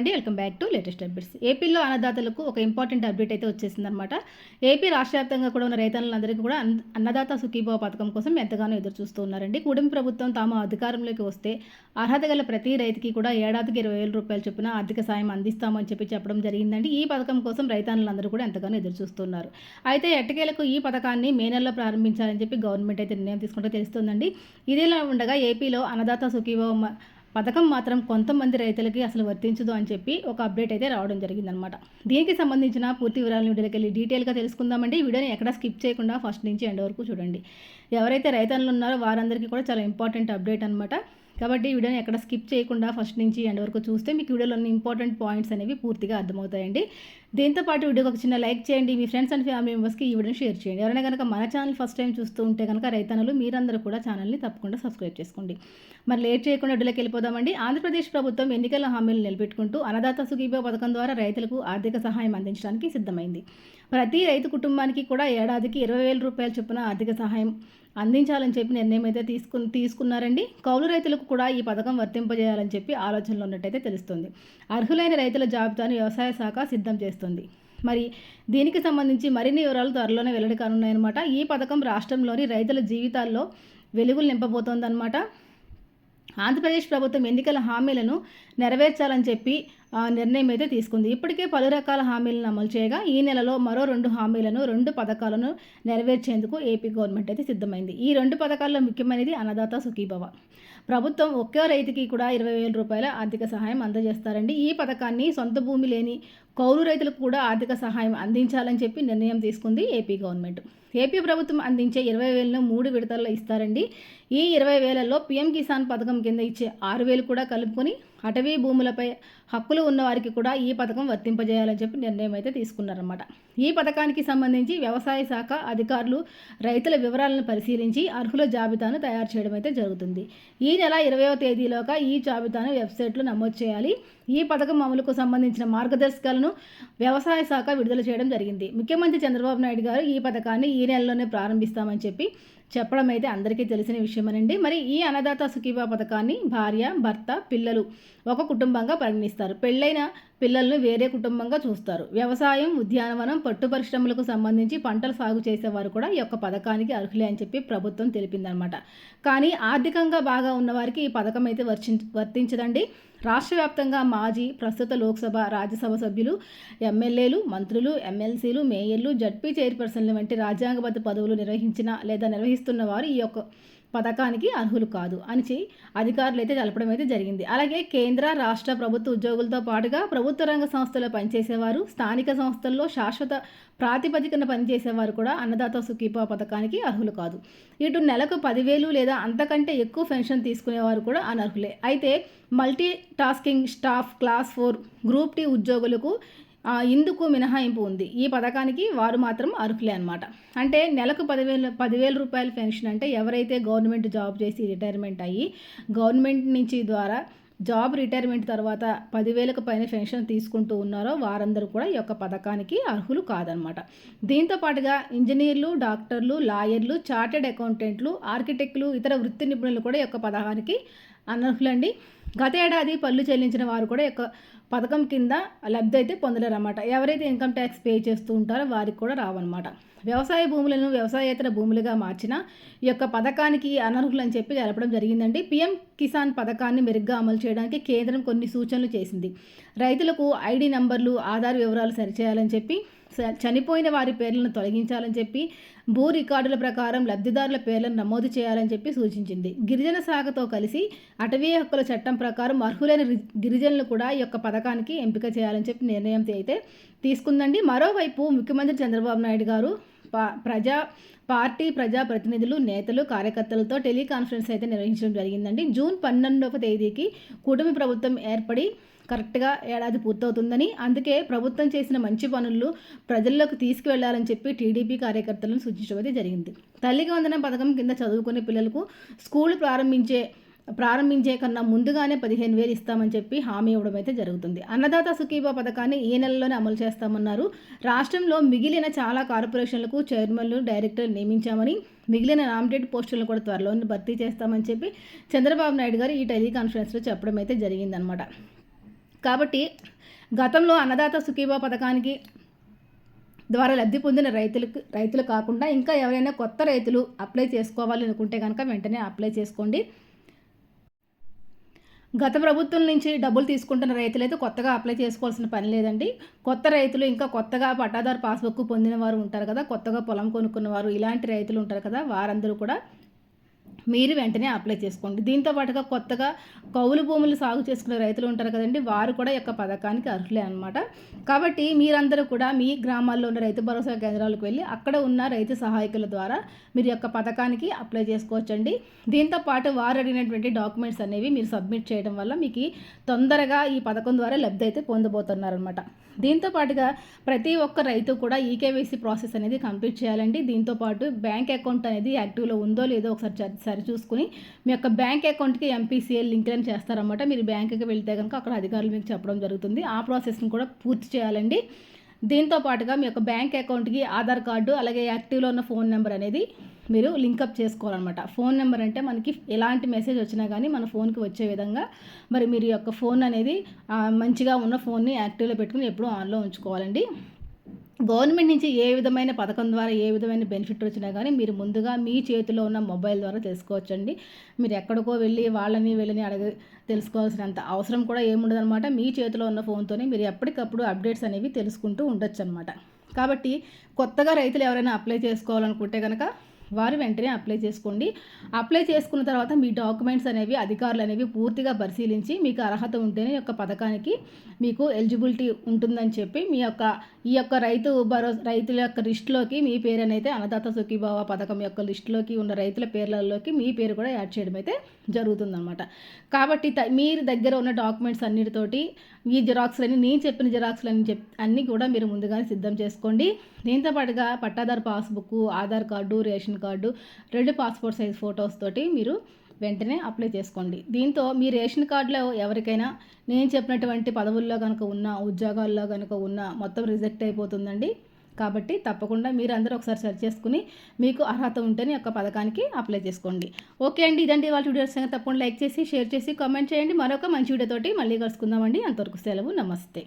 అండి welcome back to latest updates. ఏపీలో అన్నదాతలకు ఒక ఇంపార్టెంట్ అప్డేట్ అయితే వచ్చేసిందనమాట ఏపీ రాష్ట్ర వ్యాప్తంగా కూడా ఉన్న రైతన్నులందరికీ కూడా అన్నదాత సుఖీభావ పథకం కోసం ఎంతగానో ఎదురు చూస్తూ ఉన్నారండి. కూటమి ప్రభుత్వం తాము అధికారంలోకి వస్తే అర్హత గల ప్రతి రైతుకి కూడా ఏడాదికి ఇరవై వేల రూపాయలు చొప్పున ఆర్థిక సాయం అందిస్తామని చెప్పి చెప్పడం జరిగిందండి. ఈ పథకం కోసం రైతన్నులందరూ కూడా ఎంతగానో ఎదురు చూస్తున్నారు. అయితే ఎట్టకేలకు ఈ పథకాన్ని మే నెలలో ప్రారంభించాలని చెప్పి గవర్నమెంట్ అయితే నిర్ణయం తీసుకుంటే తెలుస్తుందండి. ఇదిలా ఉండగా ఏపీలో అన్నదాత సుఖీభావ పథకం మాత్రం కొంతమంది రైతులకి అసలు వర్తించదు అని చెప్పి ఒక అప్డేట్ అయితే రావడం జరిగిందనమాట దీనికి సంబంధించిన పూర్తి వివరాలను వీడియోకి వెళ్ళి డీటెయిల్గా తెలుసుకుందామండి. ఈ వీడియోని ఎక్కడ స్కిప్ చేయకుండా ఫస్ట్ నుంచి ఎండ్ వరకు చూడండి. ఎవరైతే రైతన్లు ఉన్నారో వారందరికీ కూడా చాలా ఇంపార్టెంట్ అప్డేట్ అనమాట కాబట్టి ఈ వీడియోని ఎక్కడ స్కిప్ చేయకుండా ఫస్ట్ నుంచి ఎండ్ వరకు చూస్తే మీకు వీడియోలోని ఇంపార్టెంట్ పాయింట్స్ అనేవి పూర్తిగా అర్థమవుతాయండి. దీంతో పాటు వీడియోకి ఒక చిన్న లైక్ చేయండి. మీ ఫ్రెండ్స్ అండ్ ఫ్యామిలీ మెంబర్స్కి ఈ వీడియోని షేర్ చేయండి. ఎవరైనా కనుక మన ఛానల్ ఫస్ట్ టైం చూస్తూ ఉంటే కనుక రైతన్నలు మీరందరూ కూడా ఛానల్ని తప్పకుండా సబ్స్క్రైబ్ చేసుకోండి. మరి లేట్ చేయకుండా వీడియోకి వెళ్ళిపోదామండి. ఆంధ్రప్రదేశ్ ప్రభుత్వం ఎన్నికల హామీలు నిలబెట్టుకుంటూ అన్నదాత సుఖీభో పథకం ద్వారా రైతులకు ఆర్థిక సహాయం అందించడానికి సిద్ధమైంది. ప్రతి రైతు కుటుంబానికి కూడా ఏడాదికి ఇరవై వేల రూపాయల చొప్పున ఆర్థిక సహాయం అందించాలని చెప్పి నిర్ణయం అయితే తీసుకుని తీసుకున్నారండి. కౌలు రైతులకు కూడా ఈ పథకం వర్తింపజేయాలని చెప్పి ఆలోచనలో ఉన్నట్టయితే తెలుస్తుంది. అర్హులైన రైతుల జాబితాను వ్యవసాయ శాఖ సిద్ధం చేస్తుంది. మరి దీనికి సంబంధించి మరిన్ని వివరాలు త్వరలోనే వెల్లడి కానున్నాయన్నమాట. ఈ పథకం రాష్ట్రంలోని రైతుల జీవితాల్లో వెలుగులు నింపబోతోందన్నమాట. ఆంధ్రప్రదేశ్ ప్రభుత్వం ఎన్నికల హామీలను నెరవేర్చాలని చెప్పి నిర్ణయం అయితే తీసుకుంది. ఇప్పటికే పలు రకాల హామీలను అమలు చేయగా ఈ నెలలో మరో రెండు హామీలను రెండు పథకాలను నెరవేర్చేందుకు ఏపీ గవర్నమెంట్ అయితే సిద్ధమైంది. ఈ రెండు పథకాల్లో ముఖ్యమైనది అన్నదాత సుఖీభవ. ప్రభుత్వం ఒకే రైతుకి కూడా ఇరవై వేల రూపాయల ఆర్థిక సహాయం అందజేస్తారండి. ఈ పథకాన్ని సొంత భూమి లేని కౌలు రైతులకు కూడా ఆర్థిక సహాయం అందించాలని చెప్పి నిర్ణయం తీసుకుంది ఏపీ గవర్నమెంట్. ఏపీ ప్రభుత్వం అందించే ఇరవై వేలను మూడు విడతల్లో ఇస్తారండి. ఈ ఇరవై వేలలో పీఎం కిసాన్ పథకం కింద ఇచ్చే ఆరు వేలు కూడా కలుపుకొని అటవీ భూములపై హక్కులు ఉన్నవారికి కూడా ఈ పథకం వర్తింపజేయాలని చెప్పి నిర్ణయం అయితే తీసుకున్నారన్నమాట. ఈ పథకానికి సంబంధించి వ్యవసాయ శాఖ అధికారులు రైతుల వివరాలను పరిశీలించి అర్హుల జాబితాను తయారు చేయడం అయితే జరుగుతుంది. ఈ నెల ఇరవైవ తేదీలోగా ఈ జాబితాను వెబ్సైట్లో నమోదు చేయాలి. ఈ పథకం అమలుకు సంబంధించిన మార్గదర్శకాలను వ్యవసాయ శాఖ విడుదల చేయడం జరిగింది. ముఖ్యమంత్రి చంద్రబాబు నాయుడు గారు ఈ పథకాన్ని ఈ నెలలోనే ప్రారంభిస్తామని చెప్పి చెప్పడం అయితే అందరికీ తెలిసిన విషయమనండి. మరి ఈ అన్నదాత సుఖీభా పథకాన్ని భార్య భర్త పిల్లలు ఒక కుటుంబంగా పరిగణిస్తారు. పెళ్ళైన పిల్లలను వేరే కుటుంబంగా చూస్తారు. వ్యవసాయం ఉద్యానవనం పట్టు పరిశ్రమలకు సంబంధించి పంటలు సాగు చేసేవారు కూడా ఈ యొక్క పథకానికి అర్హులే అని చెప్పి ప్రభుత్వం తెలిపిందనమాట కానీ ఆర్థికంగా బాగా ఉన్నవారికి ఈ పథకం అయితే వర్చి వర్తించదండి. రాష్ట్ర వ్యాప్తంగా మాజీ ప్రస్తుత లోక్సభ రాజ్యసభ సభ్యులు ఎమ్మెల్యేలు మంత్రులు ఎమ్మెల్సీలు మేయర్లు జడ్పీ చైర్పర్సన్ల వంటి రాజ్యాంగబద్ధ పదవులు నిర్వహించిన లేదా నిర్వహిస్తున్న వారు ఈ యొక్క పథకానికి అర్హులు కాదు అని అధికారులు అయితే తెలపడం అయితే జరిగింది. అలాగే కేంద్ర రాష్ట్ర ప్రభుత్వ ఉద్యోగులతో పాటుగా ప్రభుత్వ రంగ సంస్థలో పనిచేసేవారు స్థానిక సంస్థల్లో శాశ్వత ప్రాతిపదికన పనిచేసేవారు కూడా అన్నదాత సుఖీపా పథకానికి అర్హులు కాదు. ఇటు నెలకు పదివేలు లేదా అంతకంటే ఎక్కువ పెన్షన్ తీసుకునేవారు కూడా అనర్హులే. అయితే multitasking staff class four group tea ఉద్యోగులకు ఇందుకు మినహాయింపు ఉంది. ఈ పథకానికి వారు మాత్రం అర్హులే అనమాట అంటే నెలకు పదివేల పదివేల రూపాయల పెన్షన్ అంటే ఎవరైతే గవర్నమెంట్ జాబ్ చేసి రిటైర్మెంట్ అయ్యి గవర్నమెంట్ నుంచి ద్వారా జాబ్ రిటైర్మెంట్ తర్వాత పదివేలకు పైన పెన్షన్ తీసుకుంటూ ఉన్నారో వారందరూ కూడా ఈ యొక్క పథకానికి అర్హులు కాదనమాట దీంతో పాటుగా ఇంజనీర్లు డాక్టర్లు లాయర్లు చార్టెడ్ అకౌంటెంట్లు ఆర్కిటెక్టులు ఇతర వృత్తి నిపుణులు కూడా ఈ యొక్క పథకానికి అనర్హులండి. గత ఏడాది పన్ను చెల్లించిన వారు కూడా ఈ యొక్క పథకం కింద లబ్ధి అయితే పొందలేరన్నమాట. ఎవరైతే ఇన్కమ్ ట్యాక్స్ పే చేస్తూ ఉంటారో వారికి కూడా రావన్నమాట. వ్యవసాయ భూములను వ్యవసాయేతర భూములుగా మార్చిన ఈ యొక్క పథకానికి అనర్హులు అని చెప్పి తెలపడం జరిగిందండి. పీఎం కిసాన్ పథకాన్ని మెరుగ్గా అమలు చేయడానికి కేంద్రం కొన్ని సూచనలు చేసింది. రైతులకు ఐడి నంబర్లు ఆధార్ వివరాలు సరిచేయాలని చెప్పి చనిపోయిన వారి పేర్లను తొలగించాలని చెప్పి భూ రికార్డుల ప్రకారం లబ్ధిదారుల పేర్లను నమోదు చేయాలని చెప్పి సూచించింది. గిరిజన శాఖతో కలిసి అటవీ హక్కుల చట్టం ప్రకారం అర్హులైన రి- గిరిజనులు కూడా ఈ యొక్క పథకానికి ఎంపిక చేయాలని చెప్పి నిర్ణయం అయితే తీసుకుందండి. మరోవైపు ముఖ్యమంత్రి చంద్రబాబు నాయుడు గారు ప్రజా పార్టీ ప్రజా ప్రతినిధులు నేతలు కార్యకర్తలతో టెలికాన్ఫరెన్స్ అయితే నిర్వహించడం జరిగిందండి. జూన్ పన్నెండవ తేదీకి కూటమి ప్రభుత్వం ఏర్పడి కరెక్ట్గా ఏడాది పూర్తవుతుందని. అందుకే ప్రభుత్వం చేసిన మంచి పనులు ప్రజల్లోకి తీసుకువెళ్ళాలని చెప్పి టీడీపీ కార్యకర్తలను సూచించడం జరిగింది. తల్లికి వందనం పథకం కింద చదువుకునే పిల్లలకు స్కూల్ ప్రారంభించే ప్రారంభించే కన్నా ముందుగానే పదిహేను వేలు ఇస్తామని చెప్పి హామీ ఇవ్వడం అయితే జరుగుతుంది. అన్నదాత సుఖీభా పథకాన్ని ఈ నెలలోనే అమలు చేస్తామన్నారు. రాష్ట్రంలో మిగిలిన చాలా కార్పొరేషన్లకు చైర్మన్లు డైరెక్టర్లు నియమించామని మిగిలిన నామినేటెడ్ పోస్టులను కూడా త్వరలోనే భర్తీ చేస్తామని చెప్పి చంద్రబాబు నాయుడు గారు ఈ టెలికాన్ఫరెన్స్లో చెప్పడం అయితే జరిగిందనమాట కాబట్టి గతంలో అన్నదాత సుఖీభా పథకానికి ద్వారా లబ్ధి పొందిన రైతులకు రైతులు కాకుండా ఇంకా ఎవరైనా కొత్త రైతులు అప్లై చేసుకోవాలి అనుకుంటే కనుక వెంటనే అప్లై చేసుకోండి. గత ప్రభుత్వం నుంచి డబ్బులు తీసుకుంటున్న రైతులైతే కొత్తగా అప్లై చేసుకోవాల్సిన పని లేదండి. కొత్త రైతులు ఇంకా కొత్తగా పట్టాదారు పాస్బుక్ పొందిన వారు ఉంటారు కదా కొత్తగా పొలం కొనుక్కున్న వారు ఇలాంటి రైతులు ఉంటారు కదా వారందరూ కూడా మీరు వెంటనే అప్లై చేసుకోండి. దీంతో పాటుగా కొత్తగా కౌలు భూములు సాగు చేసుకునే రైతులు ఉంటారు కదండి వారు కూడా యొక్క పథకానికి అర్హులే అనమాట కాబట్టి మీరందరూ కూడా మీ గ్రామాల్లో ఉన్న రైతు భరోసా కేంద్రాలకు వెళ్ళి అక్కడ ఉన్న రైతు సహాయకుల ద్వారా మీరు యొక్క పథకానికి అప్లై చేసుకోవచ్చండి. దీంతో పాటు వారు అడిగినటువంటి డాక్యుమెంట్స్ అనేవి మీరు సబ్మిట్ చేయడం వల్ల మీకు తొందరగా ఈ పథకం ద్వారా లబ్ధి అయితే పొందబోతున్నారనమాట దీంతో పాటుగా ప్రతి ఒక్క రైతు కూడా ఈకేవైసీ ప్రాసెస్ అనేది కంప్లీట్ చేయాలండి. దీంతో పాటు బ్యాంక్ అకౌంట్ అనేది యాక్టివ్లో ఉందో లేదో ఒకసారి ఒకసారి చూసుకుని మీ యొక్క బ్యాంక్ అకౌంట్కి ఎంపీసీఎల్ లింక్ అని చేస్తారన్నమాట. మీరు బ్యాంకుకి వెళ్తే కనుక అక్కడ అధికారులు మీకు చెప్పడం జరుగుతుంది. ఆ ప్రాసెస్ని కూడా పూర్తి చేయాలండి. దీంతో పాటుగా మీ యొక్క బ్యాంక్ అకౌంట్కి ఆధార్ కార్డు అలాగే యాక్టివ్లో ఉన్న ఫోన్ నెంబర్ అనేది మీరు లింకప్ చేసుకోవాలన్నమాట. ఫోన్ నెంబర్ అంటే మనకి ఎలాంటి మెసేజ్ వచ్చినా కానీ మన ఫోన్కి వచ్చే విధంగా మరి మీరు యొక్క ఫోన్ అనేది మంచిగా ఉన్న ఫోన్ని యాక్టివ్లో పెట్టుకుని ఎప్పుడూ ఆన్లో ఉంచుకోవాలండి. గవర్నమెంట్ నుంచి ఏ విధమైన పథకం ద్వారా ఏ విధమైన బెనిఫిట్ వచ్చినా కానీ మీరు ముందుగా మీ చేతిలో ఉన్న మొబైల్ ద్వారా తెలుసుకోవచ్చండి. మీరు ఎక్కడికో వెళ్ళి వాళ్ళని వీళ్ళని అడగ తెలుసుకోవాల్సినంత అవసరం కూడా ఏముండదు అనమాట మీ చేతిలో ఉన్న ఫోన్తోనే మీరు ఎప్పటికప్పుడు అప్డేట్స్ అనేవి తెలుసుకుంటూ ఉండొచ్చు అనమాట కాబట్టి కొత్తగా రైతులు ఎవరైనా అప్లై చేసుకోవాలనుకుంటే కనుక వారు వెంటనే అప్లై చేసుకోండి. అప్లై చేసుకున్న తర్వాత మీ డాక్యుమెంట్స్ అనేవి అధికారులు అనేవి పూర్తిగా పరిశీలించి మీకు అర్హత ఉంటేనే యొక్క పథకానికి మీకు ఎలిజిబిలిటీ ఉంటుందని చెప్పి మీ యొక్క ఈ యొక్క రైతు భరోసా రైతుల యొక్క లిస్టులోకి మీ పేరు అయితే అన్నదాత సుఖీభావ పథకం యొక్క లిస్టులోకి ఉన్న రైతుల పేర్లలోకి మీ పేరు కూడా యాడ్ చేయడం అయితే జరుగుతుందన్నమాట. కాబట్టి మీరు దగ్గర ఉన్న డాక్యుమెంట్స్ అన్నిటితోటి ఈ జిరాక్స్లని నేను చెప్పిన జిరాక్స్లని చెప్ అన్నీ కూడా మీరు ముందుగానే సిద్ధం చేసుకోండి. దీంతో పాటుగా పట్టాదారు passbook Aadhaar card ration card రెండు పాస్పోర్ట్ సైజ్ ఫొటోస్ తోటి మీరు వెంటనే అప్లై చేసుకోండి. దీంతో మీ రేషన్ కార్డులో ఎవరికైనా నేను చెప్పినటువంటి పదవుల్లో కనుక ఉన్న ఉద్యోగాల్లో కనుక ఉన్న మొత్తం రిజెక్ట్ అయిపోతుందండి. కాబట్టి తప్పకుండా మీరు అందరూ ఒకసారి సెర్చ్ చేసుకుని మీకు అర్హత ఉంటేనే యొక్క పథకానికి అప్లై చేసుకోండి. ఓకే అండి ఇదండి వాళ్ళ వీడియోస్ తప్పకుండా లైక్ చేసి షేర్ చేసి కామెంట్ చేయండి. మరొక మంచి వీడియోతోటి మళ్ళీ కలుసుకుందామండి. అంతవరకు సెలవు నమస్తే.